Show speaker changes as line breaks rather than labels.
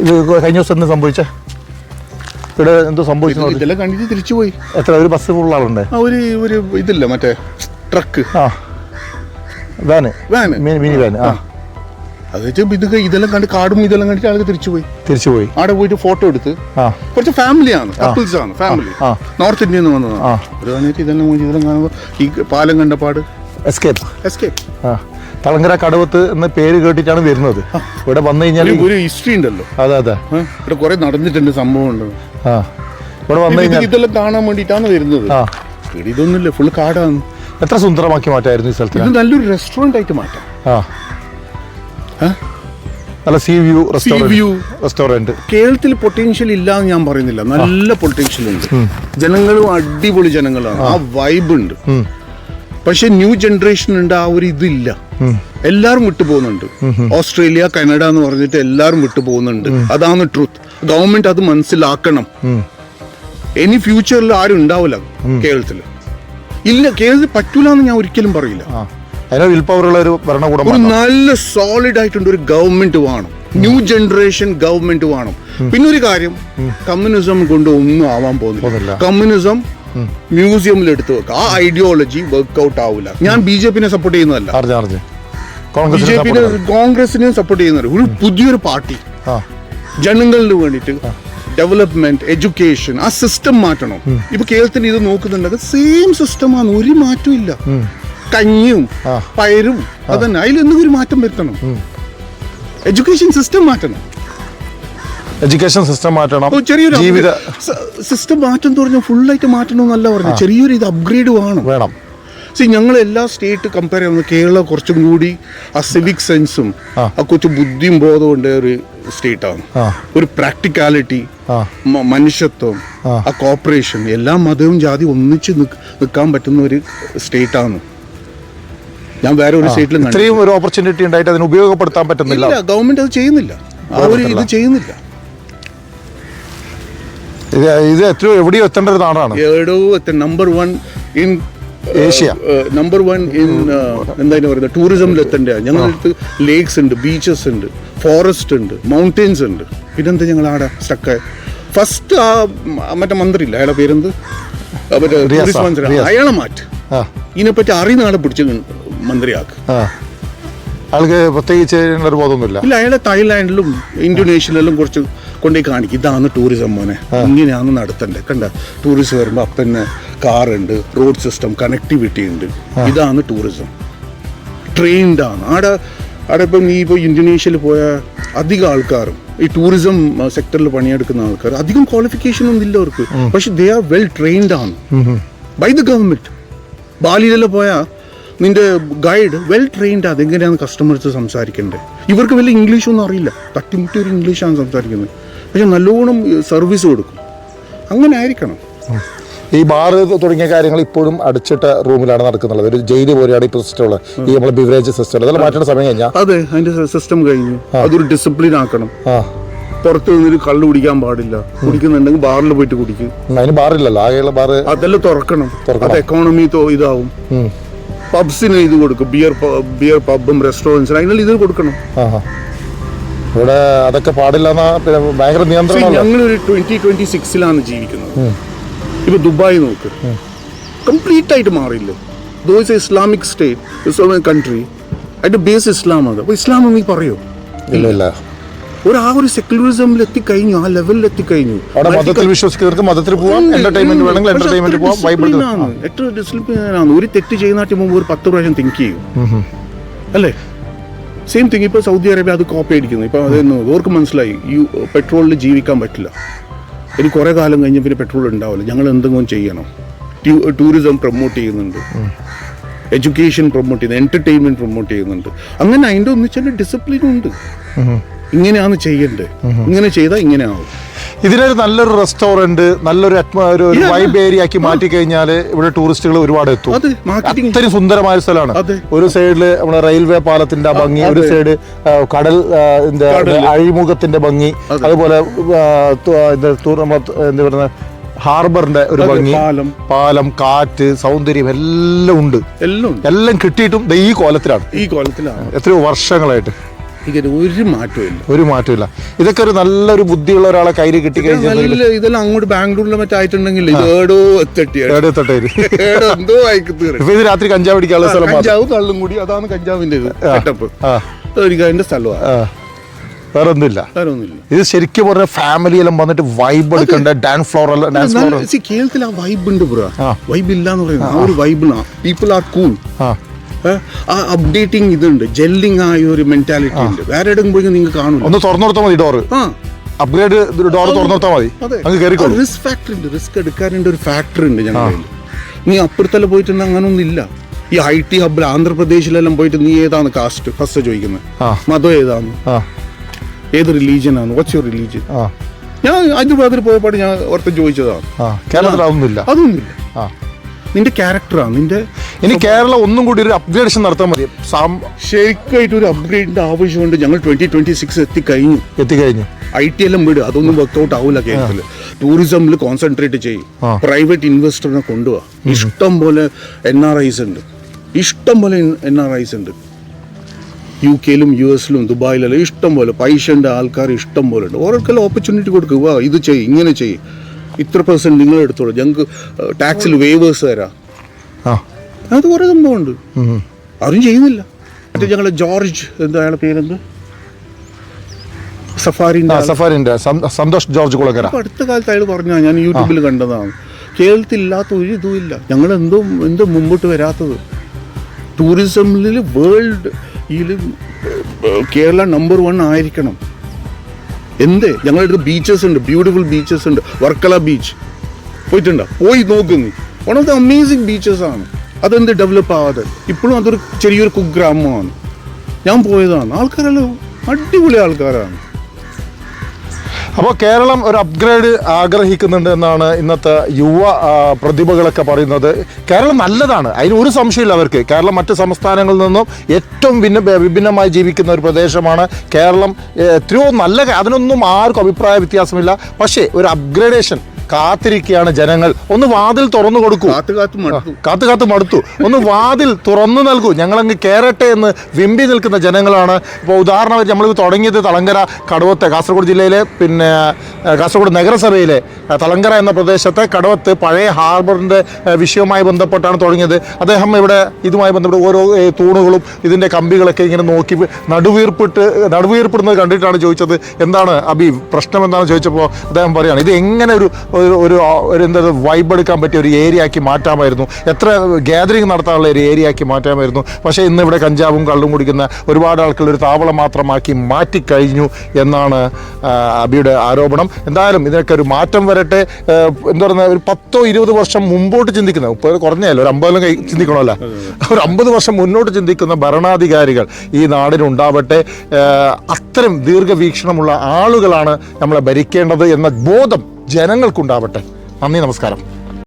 ഇത് കഴിഞ്ഞ ദിവസം എന്ത് സംഭവിച്ചേ? ഇവിടെ എന്തോ സംഭവിച്ചു
ഇതെല്ലാം കണ്ടിട്ട് തിരിച്ചു പോയി
എത്ര ഒരു ബസ് ഫുൾ ആളുണ്ട്?
ഒരു ഒരു ഇതില്ല മറ്റേ ട്രക്ക്
ആ. Van
van.
മിനി വാന് ആ.
അത് വെച്ചാൽ ഇത് ഇതെല്ലാം കണ്ട് കാടും ഇതെല്ലാം കണ്ടിട്ട് ആൾക്ക് തിരിച്ചു പോയി
തിരിച്ചു പോയി
അവിടെ പോയിട്ട് ഫോട്ടോ എടുത്ത് കുറച്ച് ഫാമിലിയാണ് കപ്പിൾസ് ആണ് ഫാമിലി നോർത്ത് ഇന്ത്യയിൽ നിന്ന് വന്നതാണ്. ഒരു ഇതെല്ലാം ഇതെല്ലാം കാണുമ്പോൾ ഈ പാലം കണ്ടപാട്
എസ്കേപ്പ്
എസ്കേപ്പ്
ആ. തളങ്കര കടവത്ത് എന്ന പേര് കേട്ടിട്ടാണ് വരുന്നത്. ഇവിടെ വന്നു കഴിഞ്ഞാൽ
ഒരു ഹിസ്റ്ററി ഉണ്ടല്ലോ.
അതെ അതെ?
ഇവിടെ കുറെ നടന്നിട്ടുണ്ട് സംഭവം ഉണ്ട്
ആ. ഇവിടെ വന്നു കഴിഞ്ഞാൽ
ഇതെല്ലാം കാണാൻ വേണ്ടിയിട്ടാണ് വരുന്നത്.
ആ.
ഇതൊന്നുമില്ല ഫുൾ കാടാണ്.
എത്ര സുന്ദരമാക്കി മാറ്റായിരുന്നു ഈ സ്ഥലത്ത്
ഇത് നല്ലൊരു റെസ്റ്റോറന്റ് ആയിട്ട് മാറ്റാം.
ആ. നല്ല സീ വ്യൂ
വ്യൂ
റെസ്റ്റോറന്റ്
കേരളത്തിൽ പൊട്ടൻഷ്യൽ ഇല്ല എന്ന് ഞാൻ പറയുന്നില്ല. നല്ല പൊട്ടൻഷ്യൽ ഉണ്ട്. ജനങ്ങളും അടിപൊളി ജനങ്ങളാണ്. ആ. വൈബ് ഉണ്ട്. പക്ഷെ ന്യൂ ജനറേഷൻ ഉണ്ട് ആ ഒരു ഇതില്ല. എല്ലാരും വിട്ടു പോകുന്നുണ്ട് ഓസ്ട്രേലിയ കനഡ എന്ന് പറഞ്ഞിട്ട് എല്ലാരും വിട്ടു പോകുന്നുണ്ട് അതാണ് ട്രൂത്ത് ഗവൺമെന്റ് അത് മനസ്സിലാക്കണം. ഇനി ഫ്യൂച്ചറിൽ ആരും ഉണ്ടാവില്ല കേരളത്തിൽ ഇല്ല കേരളത്തിൽ പറ്റൂല എന്ന് ഞാൻ ഒരിക്കലും പറയില്ല.
ഒരു ഭരണകൂടം
നല്ല സോളിഡ് ആയിട്ടുണ്ട് ഒരു ഗവൺമെന്റ് വേണം. ന്യൂ ജനറേഷൻ ഗവൺമെന്റ് വേണം. പിന്നെ ഒരു കാര്യം കമ്മ്യൂണിസം കൊണ്ട് ഒന്നും ആവാൻ.
പോകുന്നില്ല.
കമ്മ്യൂണിസം മ്യൂസിയമിൽ എടുത്തു വെക്കുക ആ ഐഡിയോളജി വർക്ക്ഔട്ട് ആവില്ല ഞാൻ ബി ജെ പിന്നെ സപ്പോർട്ട് ചെയ്യുന്നതല്ല. ബി ജെ പിന്നെ കോൺഗ്രസിനെ സപ്പോർട്ട് ചെയ്യുന്ന ഒരു പുതിയൊരു പാർട്ടി.
ജനങ്ങളിന്
വേണ്ടിട്ട് വേണ്ടിയിട്ട് ഡെവലപ്മെന്റ് എഡ്യൂക്കേഷൻ ആ സിസ്റ്റം മാറ്റണം. ഇപ്പൊ കേരളത്തിന് ഇത് നോക്കുന്നുണ്ടെങ്കിൽ സെയിം സിസ്റ്റമാണ് ഒരു മാറ്റവും ഇല്ല. കഞ്ഞിയും. പയരും അതന്നെ. അതിലെന്തെങ്കിലും ഒരു മാറ്റം വരുത്തണം. എഡ്യൂക്കേഷൻ സിസ്റ്റം മാറ്റണം.
എഡ്യൂക്കേഷൻ സിസ്റ്റം മാറ്റണം.
ചെറിയൊരു
ജീവിത
സിസ്റ്റം മാറ്റം പറഞ്ഞാൽ ഫുള്ളായിട്ട് മാറ്റണമെന്നല്ല പറഞ്ഞു ചെറിയൊരു ഇത് അപ്ഗ്രേഡ് വേണം.
വേണം.
സി ഞങ്ങൾ എല്ലാ സ്റ്റേറ്റ് കമ്പയർ ചെയ്യുന്നത് കേരളം കുറച്ചും കൂടി ആ സിവിക് സെൻസും
ആ.
കുറച്ച് ബുദ്ധിയും ബോധവും ഉണ്ട് ഒരു സ്റ്റേറ്റാണ് ഒരു പ്രാക്ടിക്കാലിറ്റി മനുഷ്യത്വം
ആ.
കോപ്പറേഷൻ എല്ലാ മതവും ജാതി ഒന്നിച്ച് നിൽക്കാൻ പറ്റുന്ന ഒരു സ്റ്റേറ്റാണ് ഞാൻ വേറെ ഒരു സ്റ്റേറ്റിൽ
ഇത്രയും ഒരു ഓപ്പർച്യൂണിറ്റി ഉണ്ടായിട്ട് അതിന് ഉപയോഗപ്പെടുത്താൻ പറ്റുന്നില്ല.
ഗവൺമെന്റ് അത് ചെയ്യുന്നില്ല. ആ ഒരു ഇത് ചെയ്യുന്നില്ല.
ഇത് ഇത് എത്രയോ എവിടെയോ എത്തേണ്ട ഒരു നാടാണ്.
Number one in
Asia.
Number one in എന്താ പറയുന്നത്? ടൂറിസം എത്തേണ്ട. ഞങ്ങളടുത്ത് ലേക്സ് ഉണ്ട് ബീച്ചസ് ഉണ്ട് ഫോറസ്റ്റ് ഉണ്ട് മൗണ്ടെയിൻസ് ഉണ്ട്. പിന്നെന്താ ഞങ്ങൾ ആടെ സ്റ്റക്ക് ഫസ്റ്റ് ആ മറ്റേ മന്ത്രി ഇല്ല അയാളെ പേരെന്ത് മറ്റേ ടൂറിസ്റ്റ് മന്ത്രി.
റിയാസ്.
അയാളെ മാറ്റ്. ഇതിനെപ്പറ്റി അറിയുന്ന ആളെ പിടിച്ച് മന്ത്രിയാക്ക്.
ആ. ആൾക്ക് പ്രത്യേകിച്ച് ഒരു ബോധമൊന്നുമില്ല.
ഇല്ല അയാളെ തായ്ലാൻഡിലും ഇന്തോനേഷ്യയിലും കുറച്ച് കൊണ്ടേ കാണിക്കും. ഇതാണ് ടൂറിസം മോനെ. ഇങ്ങനെയാണ് നടത്തണ്ടേ. കണ്ട ടൂറിസ്റ്റ് വരുമ്പോൾ അപ്പന്നെ കാറുണ്ട് റോഡ് സിസ്റ്റം കണക്ടിവിറ്റി ഉണ്ട്. ഇതാണ് ടൂറിസം. ട്രെയിൻഡ് ആണ്. ആടെ അവിടെ ഇപ്പം നീ ഇപ്പോൾ ഇന്തോനേഷ്യയിൽ പോയ അധികം ആൾക്കാരും ഈ ടൂറിസം സെക്ടറിൽ പണിയെടുക്കുന്ന ആൾക്കാർ അധികം ക്വാളിഫിക്കേഷൻ ഒന്നും ഇല്ല അവർക്ക്. പക്ഷെ ദേ ആർ വെൽ ട്രെയിൻഡ് ആണ്. ബൈ ദ ഗവൺമെന്റ് ബാലിയിലെല്ലാം പോയാൽ നിന്റെ ഗൈഡ് വെൽ ട്രെയിൻഡ് അതെങ്ങനെയാണ് കസ്റ്റമേഴ്സ് സംസാരിക്കേണ്ടത് ഇവർക്ക് വലിയ ഇംഗ്ലീഷൊന്നും അറിയില്ല. തട്ടിമുട്ടി ഒരു ഇംഗ്ലീഷാണ് സംസാരിക്കുന്നത്. പക്ഷെ നല്ലോണം സർവീസ് കൊടുക്കും. അങ്ങനെ ആയിരിക്കണം.
ഈ ബാർ തുടങ്ങിയ കാര്യങ്ങൾ ഇപ്പോഴും അടച്ചിട്ട റൂമിലാണ് നടക്കുന്നത്. ഒരു ജയിൽ പോലെയാണ് ഇപ്പോൾ സിസ്റ്റം ഉള്ളത്. ഈ നമ്മളെ ബിവറേജ് സിസ്റ്റം അതെല്ലാം മാറ്റേണ്ട സമയം കഴിഞ്ഞാൽ
അതെ അതിന്റെ സിസ്റ്റം കഴിഞ്ഞു. അതൊരു ഡിസിപ്ലിൻ ആക്കണം.
ആ.
പുറത്ത് നിന്നൊരു കള്ള് കുടിക്കാൻ പാടില്ല. കുടിക്കുന്നുണ്ടെങ്കിൽ ബാറിൽ പോയിട്ട് കുടിക്കും.
അതിന് ബാറില്ലല്ലോ. ആകെയുള്ള ബാർ
അതെല്ലാം തുറക്കണം. അത് എക്കോണമി ഇതാവും. പബ്സിന് ഇത് കൊടുക്കും. ബിയർ ബിയർ പബും റെസ്റ്റോറന്റ്സിന് അതിനുള്ള ഇത് കൊടുക്കണം.
ഇവിടെ അതൊക്കെ പാടില്ല ഭയങ്കര നിയന്ത്രണം ഭയങ്കര
ഒരു ട്വന്റി ട്വന്റി സിക്സിലാണ് ജീവിക്കുന്നത്. ഇപ്പൊ ദുബായ് നോക്ക്. കംപ്ലീറ്റ് ആയിട്ട് മാറിയില്ലേ? Those Islamic state Islamic country. അതിന്റെ ബേസ് ഇസ്ലാം ആണ് അപ്പൊ ഇസ്ലാം നീ പറയോ?
ഇല്ല ഇല്ല.
ഒരു ആ ഒരു സെക്യുലറിസമിൽ എത്തിക്കഴിഞ്ഞു ആ ലെവലിൽ എത്തിക്കഴിഞ്ഞു
അവിടെ മതത്തിൽ വിശ്വസിക്കുന്നവർക്ക് മതത്തിൽ പോവാം എന്റർടൈൻമെന്റ് വേണമെങ്കിൽ എന്റർടൈൻമെന്റ് പോവാം ബൈബിൾ.
എത്ര ഡിസിപ്ലിനാണ് ഒരു തെറ്റ് ചെയ്യുന്നതിന് മുമ്പ് ഒരു പത്ത് പ്രാവശ്യം തിങ്ക് ചെയ്യും. അല്ലേ? സെയിം തിങ് ഇപ്പോൾ സൗദി അറേബ്യ അത് കോപ്പി അടിക്കുന്നു. ഇപ്പോൾ അതൊന്നും ഓർക്ക് മനസ്സിലായി ഈ പെട്രോളിൽ ജീവിക്കാൻ പറ്റില്ല. ഇനി കുറേ കാലം കഴിഞ്ഞ് പിന്നെ പെട്രോൾ ഉണ്ടാവില്ല. ഞങ്ങൾ എന്തെങ്കിലും ചെയ്യണം. ടൂറിസം പ്രൊമോട്ട് ചെയ്യുന്നുണ്ട്. എഡ്യൂക്കേഷൻ പ്രൊമോട്ട് ചെയ്യുന്നുണ്ട് എന്റർടൈൻമെന്റ് പ്രൊമോട്ട് ചെയ്യുന്നുണ്ട്. അങ്ങനെ അതിന്റെ ഒന്നിച്ചതിന്റെ ഡിസിപ്ലിൻ ഉണ്ട്. ഇങ്ങനെയാണ് ചെയ്യേണ്ടത്. ഇങ്ങനെ ചെയ്താൽ ഇങ്ങനെ ആവും
ഇതിനൊരു നല്ലൊരു റെസ്റ്റോറന്റ് നല്ലൊരു ഒരു. വൈബ് ഏരിയ ആക്കി മാറ്റി കഴിഞ്ഞാൽ ഇവിടെ ടൂറിസ്റ്റുകൾ ഒരുപാട് എത്തും. അത്രയും സുന്ദരമായ സ്ഥലമാണ്. ഒരു സൈഡിൽ നമ്മുടെ റെയിൽവേ പാലത്തിന്റെ ഭംഗി ഒരു സൈഡ് കടൽ അഴിമുഖത്തിന്റെ ഭംഗി അതുപോലെ എന്താ പറയുക ഹാർബറിന്റെ ഒരു ഭംഗി
പാലം.
കാറ്റ് സൗന്ദര്യം എല്ലാം ഉണ്ട്.
എല്ലാം
എല്ലാം കിട്ടിയിട്ടും ഈ കോലത്തിലാണ്.
ഈ കോലത്തിലാണ്.
എത്രയോ വർഷങ്ങളായിട്ട്.
ഇങ്ങനെ ഒരു മാറ്റവും ഇല്ല
ഒരു മാറ്റമില്ല ഇതൊക്കെ ഒരു നല്ലൊരു ബുദ്ധിയുള്ള ഒരാളെ കയ്യിൽ കിട്ടി
കഴിഞ്ഞാൽ ഇതെല്ലാം അങ്ങോട്ട് ബാംഗ്ലൂരിലെ മറ്റായിട്ടുണ്ടെങ്കിൽ ഇത് ഏടോ എത്തട്ടി
എവിടെ തൊട്ടേര്
ഏടോ എന്തോ അയക്ക് തീർന്നു
ഇത് രാത്രി കഞ്ചാവ് പിടിക്കാനുള്ള സ്ഥലം മാത്രം.
കഞ്ചാവ് തള്ളും കൂടി അതാണ് കഞ്ചാവിന്റെ ഇത് സെറ്റപ്പ്
ആ.
ഒരു അതിന്റെ സ്ഥലമാണ്.
ആ. വേറെ ഒന്നുമില്ല ഇത് ശരിക്കും പറഞ്ഞ ഫാമിലി എല്ലാം വന്നിട്ട് വൈബ് എടുക്കണ്ട ഡാൻസ് ഫ്ലോർ ഡാൻസ് ഫ്ലോർ
കേരളത്തിൽ ആ വൈബ് ഉണ്ട് ബ്രോ
ആ.
വൈബ് ഇല്ല എന്ന് പറയുന്നത് ആ. ഒരു വൈബിലാണ് പീപ്പിൾ ആർ കൂൾ
ആ.
ആ അപ്ഡേറ്റിംഗ് ഇതുണ്ട്. ജെല്ലിങ് ആയ ഒരു മെന്റാലിറ്റി ഉണ്ട്. വേറെ എവിടെയും പോയി നിങ്ങൾ കാണും
ഒന്ന് തുറന്നു കൊടുത്താൽ മതി ഡോറ്
ആ.
അപ്ഗ്രേഡ് ഡോർ തുറന്നു കൊടുത്താൽ മതി.
റിസ്ക് ഫാക്ടർ ഉണ്ട്. റിസ്ക് എടുക്കാനുണ്ട് ഒരു ഫാക്ടർ ഉണ്ട് ഞങ്ങളുടെ നീ അപ്പുറത്തല്ല പോയിട്ടുണ്ട് അങ്ങനൊന്നും ഇല്ല. ഈ ഐ ടി ഹബിൽ ആന്ധ്രാപ്രദേശിലെല്ലാം പോയിട്ട് നീ ഏതാണ് കാസ്റ്റ് ഫസ്റ്റ് ചോദിക്കുന്നത്. മതം ഏതാണ്? ഏത് റിലീജിയൻ ആണ്? വാട്സ് യുവർ റിലീജിയൻ ഞാൻ ഹൈദരാബാദിൽ പോയപ്പോൾ ഞാൻ ഓർത്ത് ചോദിച്ചതാണ്.
കേരളത്തിൽ അതൊന്നുമില്ല.
അതൊന്നുമില്ല നിന്റെ ക്യാരക്ടറാണ് നിന്റെ
ഇനി കേരളം ഒന്നും കൂടി ഒരു അപ്ഗ്രേഡേഷൻ നടത്താൻ മതി.
ശരിക്കായിട്ട് ഒരു അപ്ഗ്രേഡിന്റെ ആവശ്യമുണ്ട്. ഞങ്ങൾ ട്വന്റി ട്വന്റി സിക്സ് എത്തിക്കഴിഞ്ഞു.
എത്തിക്കഴിഞ്ഞു.
ഐ ടി എല്ലാം വിട്. അതൊന്നും വർക്ക്ഔട്ട് ആവില്ല കേരളത്തിൽ ടൂറിസമിൽ കോൺസെൻട്രേറ്റ് ചെയ്യും. പ്രൈവറ്റ് ഇൻവെസ്റ്ററിനെ കൊണ്ടുപോവാ ഇഷ്ടം പോലെ എൻ ആർ ഐസ് ഉണ്ട്. ഇഷ്ടം പോലെ എൻ ആർ ഐസ് ഉണ്ട്. യു കെയിലും യു എസിലും ദുബായിലെല്ലാം ഇഷ്ടം പോലെ പൈസ ഉണ്ട് ആൾക്കാർ ഇഷ്ടം പോലെ ഉണ്ട്. ഓരോക്കെല്ലാം ഓപ്പർച്യൂണിറ്റി കൊടുക്കുക വാ ഇത് ചെയ്യും ഇങ്ങനെ ചെയ്യും. ഇത്ര പെർസെന്റ് നിങ്ങൾ എടുത്തോളൂ ഞങ്ങൾക്ക് ടാക്സിൽ വേവേഴ്സ് തരാം.
ആ.
അത് കുറേ സംഭവമുണ്ട്. ആരും ചെയ്യുന്നില്ല. മറ്റേ ഞങ്ങൾ ജോർജ് എന്താ അയാളെ പേരെന്ത്?
ആ
സഫാരിന്റെ ആൾ.
സഫാരിന്റെ സം- സന്തോഷ് ജോർജ് കുളക്കര.
അടുത്ത കാലത്ത് അയാൾ പറഞ്ഞ ഞാൻ യൂട്യൂബിൽ കണ്ടതാണ്. കേരളത്തിൽ ഇല്ലാത്ത ഒരു ഇതും ഇല്ല. ഞങ്ങൾ എന്തോ എന്തോ മുമ്പോട്ട് വരാത്തത്. ടൂറിസമിൽ വേൾഡ് ഇതിൽ കേരള നമ്പർ വൺ ആയിരിക്കണം. എന്ത്? ഞങ്ങളുടെ അടുത്ത് ബീച്ചസ് ഉണ്ട്. ബ്യൂട്ടിഫുൾ ബീച്ചസ് ഉണ്ട്. വർക്കല ബീച്ച് പോയിട്ടുണ്ടോ? പോയി നോക്കുന്നു one of the amazing beaches ആണ്. അതെന്ത് ഡെവലപ്പ് ആവാതെ? ഇപ്പോഴും അതൊരു ചെറിയൊരു കുഗ്രാമമാണ്. ഞാൻ പോയതാണ്. ആൾക്കാരെല്ലാം അടിപൊളി ആൾക്കാരാണ്.
അപ്പോൾ കേരളം ഒരു അപ്ഗ്രേഡ് ആഗ്രഹിക്കുന്നുണ്ട് എന്നാണ് ഇന്നത്തെ യുവ പ്രതിഭകളൊക്കെ പറയുന്നത്. കേരളം നല്ലതാണ്. അതിന് ഒരു സംശയമില്ല അവർക്ക്. കേരളം മറ്റ് സംസ്ഥാനങ്ങളിൽ നിന്നും ഏറ്റവും ഭിന്ന വിഭിന്നമായി ജീവിക്കുന്ന ഒരു പ്രദേശമാണ് കേരളം. എത്രയോ നല്ല അതിനൊന്നും ആർക്കും അഭിപ്രായ വ്യത്യാസമില്ല. പക്ഷേ ഒരു അപ്ഗ്രേഡേഷൻ കാത്തിരിക്കുകയാണ് ജനങ്ങൾ. ഒന്ന് വാതിൽ തുറന്നു കൊടുക്കൂ.
കാത്തു കാത്തു മടുത്തു.
കാത്തു കാത്തു മടുത്തു. ഒന്ന് വാതിൽ തുറന്നു നൽകൂ. ഞങ്ങളങ്ങ് കയറട്ടെ എന്ന് വിമ്പി നിൽക്കുന്ന ജനങ്ങളാണ്. ഇപ്പോൾ ഉദാഹരണമായിട്ട് നമ്മൾ തുടങ്ങിയത് തളങ്കര കടവത്തെ കാസർഗോഡ് ജില്ലയിലെ പിന്നെ കാസർഗോഡ് നഗരസഭയിലെ തളങ്കര എന്ന പ്രദേശത്തെ കടവത്ത് പഴയ ഹാർബറിന്റെ വിഷയവുമായി ബന്ധപ്പെട്ടാണ് തുടങ്ങിയത്. അദ്ദേഹം ഇവിടെ ഇതുമായി ബന്ധപ്പെട്ട് ഓരോ തൂണുകളും ഇതിന്റെ കമ്പികളൊക്കെ ഇങ്ങനെ നോക്കി നടുവീർപ്പിട്ട് നടുവീർപ്പിടുന്നത് കണ്ടിട്ടാണ് ചോദിച്ചത്. എന്താണ് അബി പ്രശ്നം എന്താണെന്ന് ചോദിച്ചപ്പോൾ അദ്ദേഹം പറയുകയാണ് ഇത് എങ്ങനെ ഒരു ഒരു ഒരു എന്താ വൈബ് എടുക്കാൻ പറ്റിയ ഒരു ഏരിയ ആക്കി മാറ്റാമായിരുന്നു. എത്ര ഗ്യാതറിങ് നടത്താനുള്ള ഒരു ഏരിയ ആക്കി മാറ്റാമായിരുന്നു. പക്ഷേ ഇന്ന് ഇവിടെ കഞ്ചാവും കള്ളും കുടിക്കുന്ന ഒരുപാട് ആൾക്കുള്ള ഒരു താവളം മാത്രമാക്കി മാറ്റിക്കഴിഞ്ഞു എന്നാണ് അബിയുടെ ആരോപണം. എന്തായാലും ഇതിനൊക്കെ ഒരു മാറ്റം വരട്ടെ. എന്താ പറയുക ഒരു പത്തോ ഇരുപത് വർഷം മുമ്പോട്ട് ചിന്തിക്കുന്ന ഇപ്പോൾ കുറഞ്ഞല്ലോ ഒരു അമ്പതിലും കൈ ചിന്തിക്കണമല്ലോ. ഒരു അമ്പത് വർഷം മുന്നോട്ട് ചിന്തിക്കുന്ന ഭരണാധികാരികൾ ഈ നാടിനുണ്ടാവട്ടെ. അത്തരം ദീർഘവീക്ഷണമുള്ള ആളുകളാണ് നമ്മളെ ഭരിക്കേണ്ടത് എന്ന ബോധം ജനങ്ങൾക്കുണ്ടാവട്ടെ. നന്ദി നമസ്കാരം.